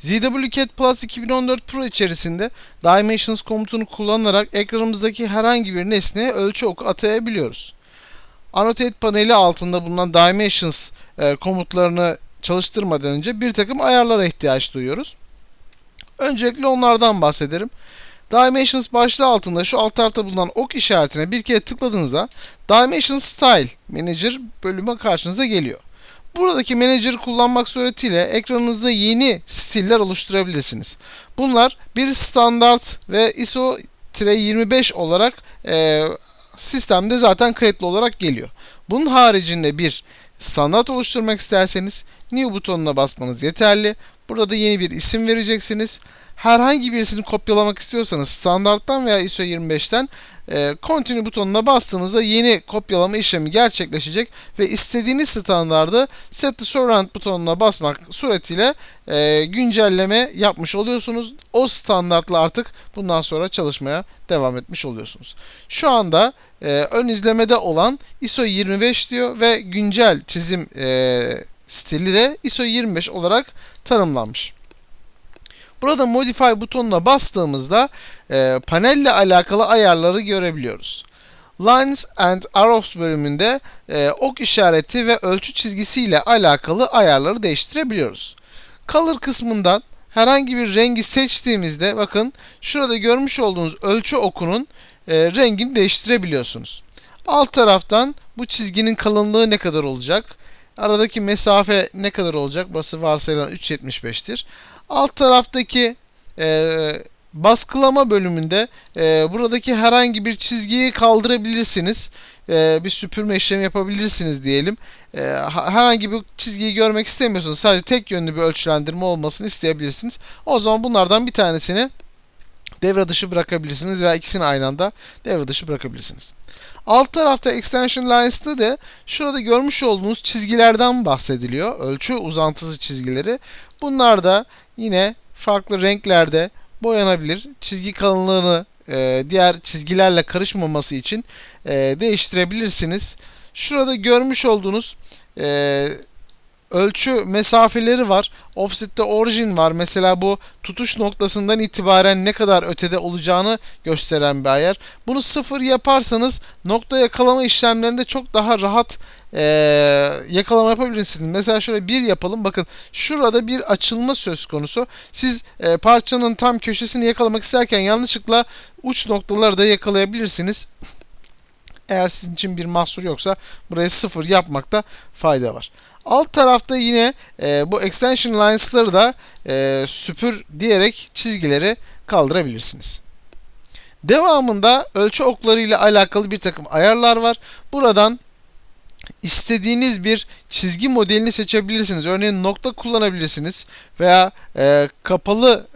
ZWCAT Plus 2014 Pro içerisinde Dimensions komutunu kullanarak ekranımızdaki herhangi bir nesneye ölçü oku atayabiliyoruz. Annotate paneli altında bulunan Dimensions e, komutlarını çalıştırmadan önce bir takım ayarlara ihtiyaç duyuyoruz. Öncelikle onlardan bahsederim. Dimensions başlığı altında şu alt tarafta bulunan ok işaretine bir kere tıkladığınızda Dimensions Style Manager bölümü karşınıza geliyor. Buradaki Manager'ı kullanmak suretiyle ekranınızda yeni stiller oluşturabilirsiniz. Bunlar bir standart ve ISO-25 olarak e, sistemde zaten kayıtlı olarak geliyor. Bunun haricinde bir standart oluşturmak isterseniz New butonuna basmanız yeterli. Burada yeni bir isim vereceksiniz. Herhangi birisini kopyalamak istiyorsanız standarttan veya ISO 25'ten e, Continue butonuna bastığınızda yeni kopyalama işlemi gerçekleşecek ve istediğiniz standardı Set the Surround butonuna basmak suretiyle e, güncelleme yapmış oluyorsunuz. O standartla artık bundan sonra çalışmaya devam etmiş oluyorsunuz. Şu anda e, ön izlemede olan ISO 25 diyor ve güncel çizim e, stili de ISO 25 olarak tanımlanmış. Burada Modify butonuna bastığımızda e, panelle alakalı ayarları görebiliyoruz. Lines and Arrows bölümünde e, ok işareti ve ölçü çizgisiyle alakalı ayarları değiştirebiliyoruz. Color kısmından herhangi bir rengi seçtiğimizde bakın şurada görmüş olduğunuz ölçü okunun e, rengini değiştirebiliyorsunuz. Alt taraftan bu çizginin kalınlığı ne kadar olacak? Aradaki mesafe ne kadar olacak? Burası varsayılan 3.75'tir. Alt taraftaki e, baskılama bölümünde e, buradaki herhangi bir çizgiyi kaldırabilirsiniz. E, bir süpürme işlemi yapabilirsiniz diyelim. E, herhangi bir çizgiyi görmek istemiyorsunuz. Sadece tek yönlü bir ölçülendirme olmasını isteyebilirsiniz. O zaman bunlardan bir tanesini devre dışı bırakabilirsiniz veya ikisini aynı anda devre dışı bırakabilirsiniz. Alt tarafta Extension Lines'ta da şurada görmüş olduğunuz çizgilerden bahsediliyor. Ölçü uzantısı çizgileri. Bunlar da yine farklı renklerde boyanabilir. Çizgi kalınlığını e, diğer çizgilerle karışmaması için e, değiştirebilirsiniz. Şurada görmüş olduğunuz e, ölçü mesafeleri var. Offset'te origin var. Mesela bu tutuş noktasından itibaren ne kadar ötede olacağını gösteren bir ayar. Bunu sıfır yaparsanız nokta yakalama işlemlerinde çok daha rahat e, yakalama yapabilirsiniz. Mesela şöyle bir yapalım. Bakın şurada bir açılma söz konusu. Siz e, parçanın tam köşesini yakalamak isterken yanlışlıkla uç noktaları da yakalayabilirsiniz. Eğer sizin için bir mahsur yoksa burayı sıfır yapmakta fayda var. Alt tarafta yine e, bu extension lines'ları da e, süpür diyerek çizgileri kaldırabilirsiniz. Devamında ölçü okları ile alakalı bir takım ayarlar var. Buradan istediğiniz bir çizgi modelini seçebilirsiniz. Örneğin nokta kullanabilirsiniz veya e, kapalı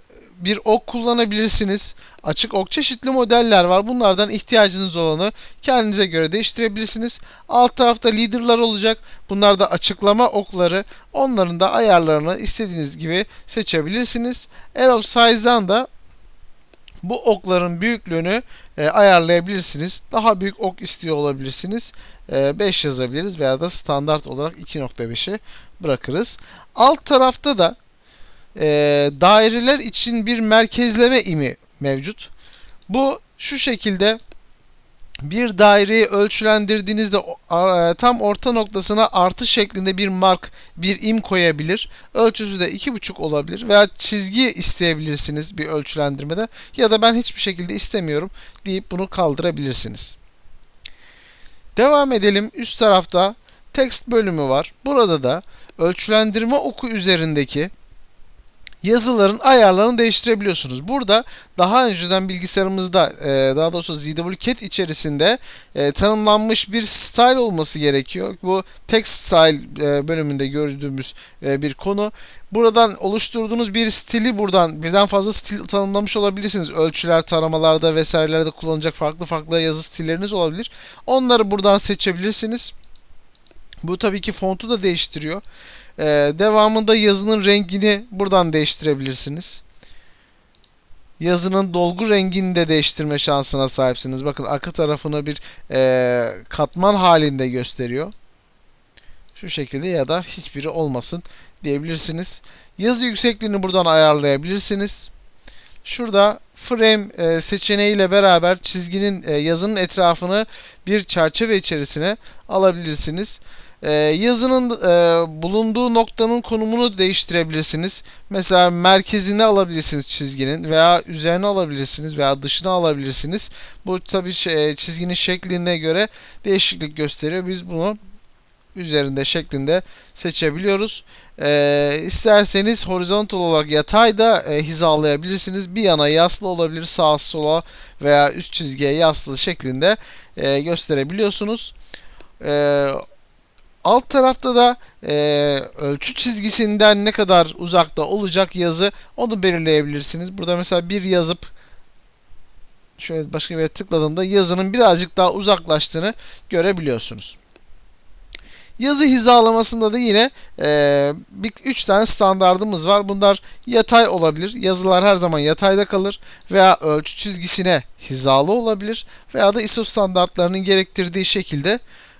bir ok kullanabilirsiniz. Açık ok çeşitli modeller var. Bunlardan ihtiyacınız olanı kendinize göre değiştirebilirsiniz. Alt tarafta leader'lar olacak. Bunlar da açıklama okları. Onların da ayarlarını istediğiniz gibi seçebilirsiniz. Arrow Size'dan da bu okların büyüklüğünü e, ayarlayabilirsiniz. Daha büyük ok istiyor olabilirsiniz. E, 5 yazabiliriz veya da standart olarak 2.5'i bırakırız. Alt tarafta da e, daireler için bir merkezleme imi mevcut. Bu şu şekilde bir daireyi ölçülendirdiğinizde e, tam orta noktasına artı şeklinde bir mark, bir im koyabilir. Ölçüsü de 2,5 olabilir veya çizgi isteyebilirsiniz bir ölçülendirmede ya da ben hiçbir şekilde istemiyorum deyip bunu kaldırabilirsiniz. Devam edelim. Üst tarafta text bölümü var. Burada da ölçülendirme oku üzerindeki yazıların ayarlarını değiştirebiliyorsunuz. Burada daha önceden bilgisayarımızda e, daha doğrusu ZWCAT içerisinde e, tanımlanmış bir style olması gerekiyor. Bu text style e, bölümünde gördüğümüz bir konu. Buradan oluşturduğunuz bir stili buradan birden fazla stil tanımlamış olabilirsiniz. Ölçüler, taramalarda vesairelerde kullanacak farklı farklı yazı stilleriniz olabilir. Onları buradan seçebilirsiniz. Bu tabii ki fontu da değiştiriyor. Ee, devamında yazının rengini buradan değiştirebilirsiniz. Yazının dolgu rengini de değiştirme şansına sahipsiniz. Bakın arka tarafını bir e, katman halinde gösteriyor. Şu şekilde ya da hiçbiri olmasın diyebilirsiniz. Yazı yüksekliğini buradan ayarlayabilirsiniz. Şurada frame e, seçeneğiyle beraber çizginin e, yazının etrafını bir çerçeve içerisine alabilirsiniz. E, yazının e, bulunduğu noktanın konumunu değiştirebilirsiniz. Mesela merkezine alabilirsiniz çizginin veya üzerine alabilirsiniz veya dışına alabilirsiniz. Bu tabii şey, çizginin şekline göre değişiklik gösteriyor. Biz bunu üzerinde şeklinde seçebiliyoruz. Ee, isterseniz horizontal olarak yatay da e, hizalayabilirsiniz. Bir yana yaslı olabilir sağa sola veya üst çizgiye yaslı şeklinde e, gösterebiliyorsunuz. E, alt tarafta da e, ölçü çizgisinden ne kadar uzakta olacak yazı onu belirleyebilirsiniz. Burada mesela bir yazıp şöyle başka bir yere tıkladığımda yazının birazcık daha uzaklaştığını görebiliyorsunuz. Yazı hizalamasında da yine e, üç tane standardımız var. Bunlar yatay olabilir. Yazılar her zaman yatayda kalır veya ölçü çizgisine hizalı olabilir veya da ISO standartlarının gerektirdiği şekilde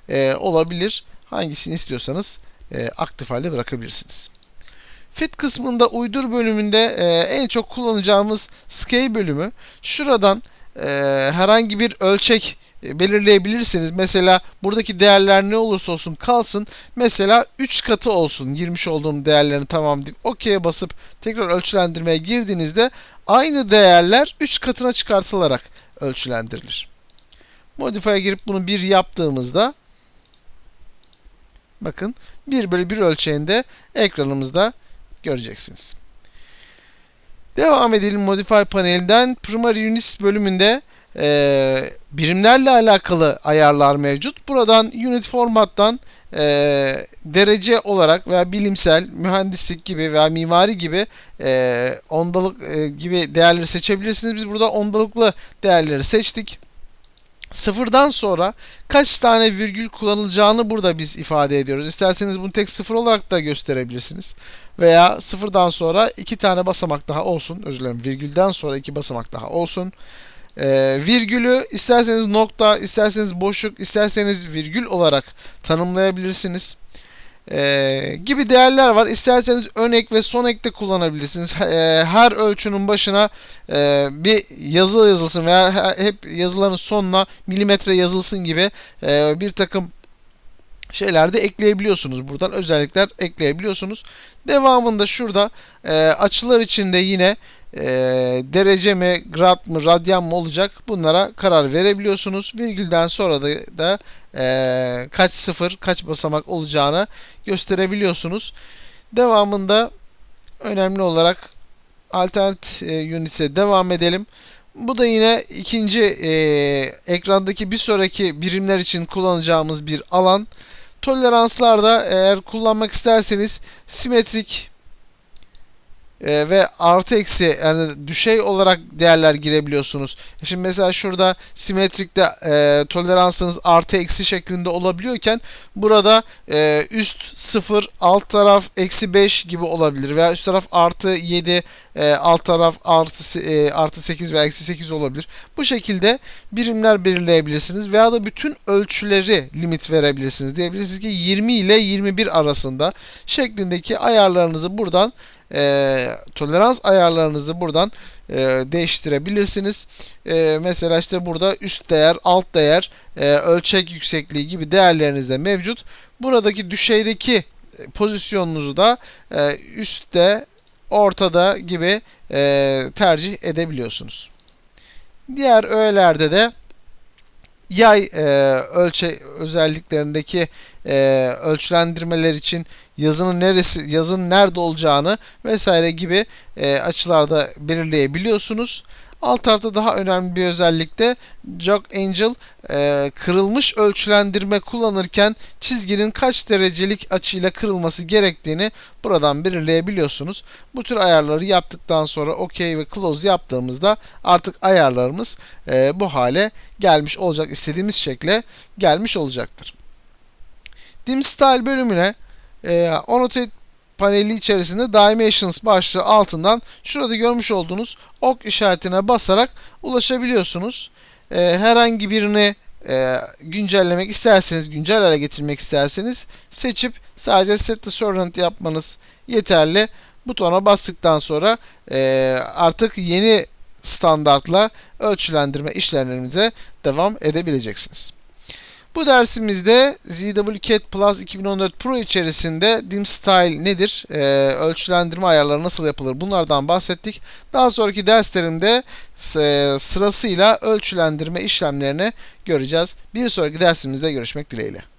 e, olabilir. Hangisini istiyorsanız e, aktif halde bırakabilirsiniz. Fit kısmında uydur bölümünde e, en çok kullanacağımız scale bölümü. Şuradan e, herhangi bir ölçek e, belirleyebilirsiniz. Mesela buradaki değerler ne olursa olsun kalsın. Mesela 3 katı olsun girmiş olduğum değerlerini tamam deyip OK'ye basıp tekrar ölçülendirmeye girdiğinizde aynı değerler 3 katına çıkartılarak ölçülendirilir. Modify'a girip bunu 1 yaptığımızda bakın 1 bölü 1 ölçeğinde ekranımızda göreceksiniz. Devam edelim Modify panelinden. Primary Units bölümünde e, birimlerle alakalı ayarlar mevcut. Buradan Unit Format'tan e, derece olarak veya bilimsel, mühendislik gibi veya mimari gibi e, ondalık e, gibi değerleri seçebilirsiniz. Biz burada ondalıklı değerleri seçtik. Sıfırdan sonra kaç tane virgül kullanılacağını burada biz ifade ediyoruz. İsterseniz bunu tek sıfır olarak da gösterebilirsiniz. Veya sıfırdan sonra iki tane basamak daha olsun. Özür dilerim virgülden sonra iki basamak daha olsun. Ee, virgülü isterseniz nokta, isterseniz boşluk, isterseniz virgül olarak tanımlayabilirsiniz. Ee, gibi değerler var. İsterseniz ön ek ve son ek de kullanabilirsiniz. Ee, her ölçünün başına e, bir yazı yazılsın veya hep yazıların sonuna milimetre yazılsın gibi e, bir takım şeyler de ekleyebiliyorsunuz. Buradan özellikler ekleyebiliyorsunuz. Devamında şurada e, açılar içinde yine e, derece mi, grad mı, radyan mı olacak bunlara karar verebiliyorsunuz. Virgülden sonra da, da e, kaç sıfır, kaç basamak olacağını gösterebiliyorsunuz. Devamında önemli olarak alternate e, units'e devam edelim. Bu da yine ikinci e, ekrandaki bir sonraki birimler için kullanacağımız bir alan. Toleranslarda eğer kullanmak isterseniz simetrik e, ve artı eksi yani düşey olarak değerler girebiliyorsunuz. Şimdi mesela şurada simetrikte e, toleransınız artı eksi şeklinde olabiliyorken burada e, üst 0 alt taraf eksi 5 gibi olabilir veya üst taraf artı 7 e, alt taraf artı, e, artı 8 veya eksi 8 olabilir. Bu şekilde birimler belirleyebilirsiniz veya da bütün ölçüleri limit verebilirsiniz. Diyebilirsiniz ki 20 ile 21 arasında şeklindeki ayarlarınızı buradan e, tolerans ayarlarınızı buradan e, değiştirebilirsiniz. E, mesela işte burada üst değer, alt değer, e, ölçek yüksekliği gibi değerleriniz de mevcut. Buradaki düşeydeki pozisyonunuzu da e, üstte, ortada gibi e, tercih edebiliyorsunuz. Diğer öğelerde de yay e, ölçe özelliklerindeki e, ölçülendirmeler için yazının neresi yazının nerede olacağını vesaire gibi e, açılarda belirleyebiliyorsunuz. Alt tarafta daha önemli bir özellik de Jog Angel e, kırılmış ölçülendirme kullanırken çizginin kaç derecelik açıyla kırılması gerektiğini buradan belirleyebiliyorsunuz. Bu tür ayarları yaptıktan sonra OK ve Close yaptığımızda artık ayarlarımız e, bu hale gelmiş olacak. istediğimiz şekle gelmiş olacaktır. Dim Style bölümüne e, Annotate paneli içerisinde Dimensions başlığı altından şurada görmüş olduğunuz ok işaretine basarak ulaşabiliyorsunuz. E, herhangi birini e, güncellemek isterseniz, güncel hale getirmek isterseniz seçip sadece set the servant yapmanız yeterli. Butona bastıktan sonra e, artık yeni standartla ölçülendirme işlemlerimize devam edebileceksiniz. Bu dersimizde ZWCAT Plus 2014 Pro içerisinde dim style nedir, e, ölçülendirme ayarları nasıl yapılır bunlardan bahsettik. Daha sonraki derslerimde e, sırasıyla ölçülendirme işlemlerini göreceğiz. Bir sonraki dersimizde görüşmek dileğiyle.